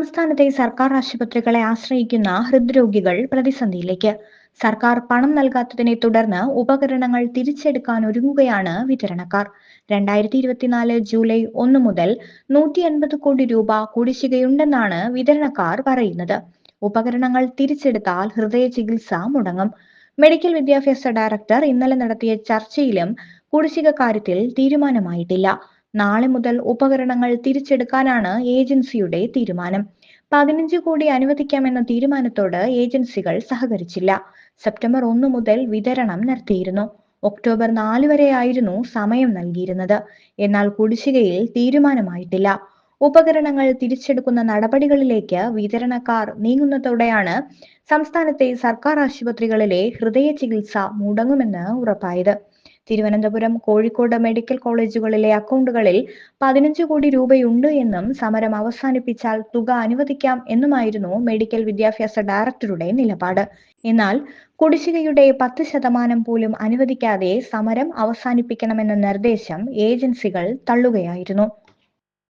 സംസ്ഥാനത്തെ സർക്കാർ ആശുപത്രികളെ ആശ്രയിക്കുന്ന ഹൃദ്രോഗികൾ പ്രതിസന്ധിയിലേക്ക്. സർക്കാർ പണം നൽകാത്തതിനെ തുടർന്ന് ഉപകരണങ്ങൾ തിരിച്ചെടുക്കാൻ ഒരുങ്ങുകയാണ് വിതരണക്കാർ. രണ്ടായിരത്തി ഇരുപത്തിനാല് ജൂലൈ ഒന്ന് മുതൽ നൂറ്റി അൻപത് കോടി രൂപ കുടിശ്ശികയുണ്ടെന്നാണ് വിതരണക്കാർ പറയുന്നത്. ഉപകരണങ്ങൾ തിരിച്ചെടുത്താൽ ഹൃദയ ചികിത്സ മുടങ്ങും. മെഡിക്കൽ വിദ്യാഭ്യാസ ഡയറക്ടർ ഇന്നലെ നടത്തിയ ചർച്ചയിലും കുടിശ്ശിക കാര്യത്തിൽ തീരുമാനമായിട്ടില്ല. നാളെ മുതൽ ഉപകരണങ്ങൾ തിരിച്ചെടുക്കാനാണ് ഏജൻസിയുടെ തീരുമാനം. പതിനഞ്ച് കോടി അനുവദിക്കാമെന്ന തീരുമാനത്തോട് ഏജൻസികൾ സഹകരിച്ചില്ല. സെപ്റ്റംബർ ഒന്ന് മുതൽ വിതരണം നടത്തിയിരുന്നു ഒക്ടോബർ നാല് വരെയായിരുന്നു സമയം നൽകിയിരുന്നത്. എന്നാൽ കുടിശ്ശികയിൽ തീരുമാനമായിട്ടില്ല. ഉപകരണങ്ങൾ തിരിച്ചെടുക്കുന്ന നടപടികളിലേക്ക് വിതരണക്കാർ നീങ്ങുന്നതോടെയാണ് സംസ്ഥാനത്തെ സർക്കാർ ആശുപത്രികളിലെ ഹൃദയ ചികിത്സ മുടങ്ങുമെന്ന് ഉറപ്പായത്. തിരുവനന്തപുരം കോഴിക്കോട് മെഡിക്കൽ കോളേജുകളിലെ അക്കൗണ്ടുകളിൽ പതിനഞ്ച് കോടി രൂപയുണ്ട് എന്നും സമരം അവസാനിപ്പിച്ചാൽ തുക അനുവദിക്കാം എന്നുമായിരുന്നു മെഡിക്കൽ വിദ്യാഭ്യാസ ഡയറക്ടറുടെ നിലപാട്. എന്നാൽ കുടിശ്ശികയുടെ പത്ത് ശതമാനം പോലും അനുവദിക്കാതെ സമരം അവസാനിപ്പിക്കണമെന്ന നിർദ്ദേശം ഏജൻസികൾ തള്ളുകയായിരുന്നു.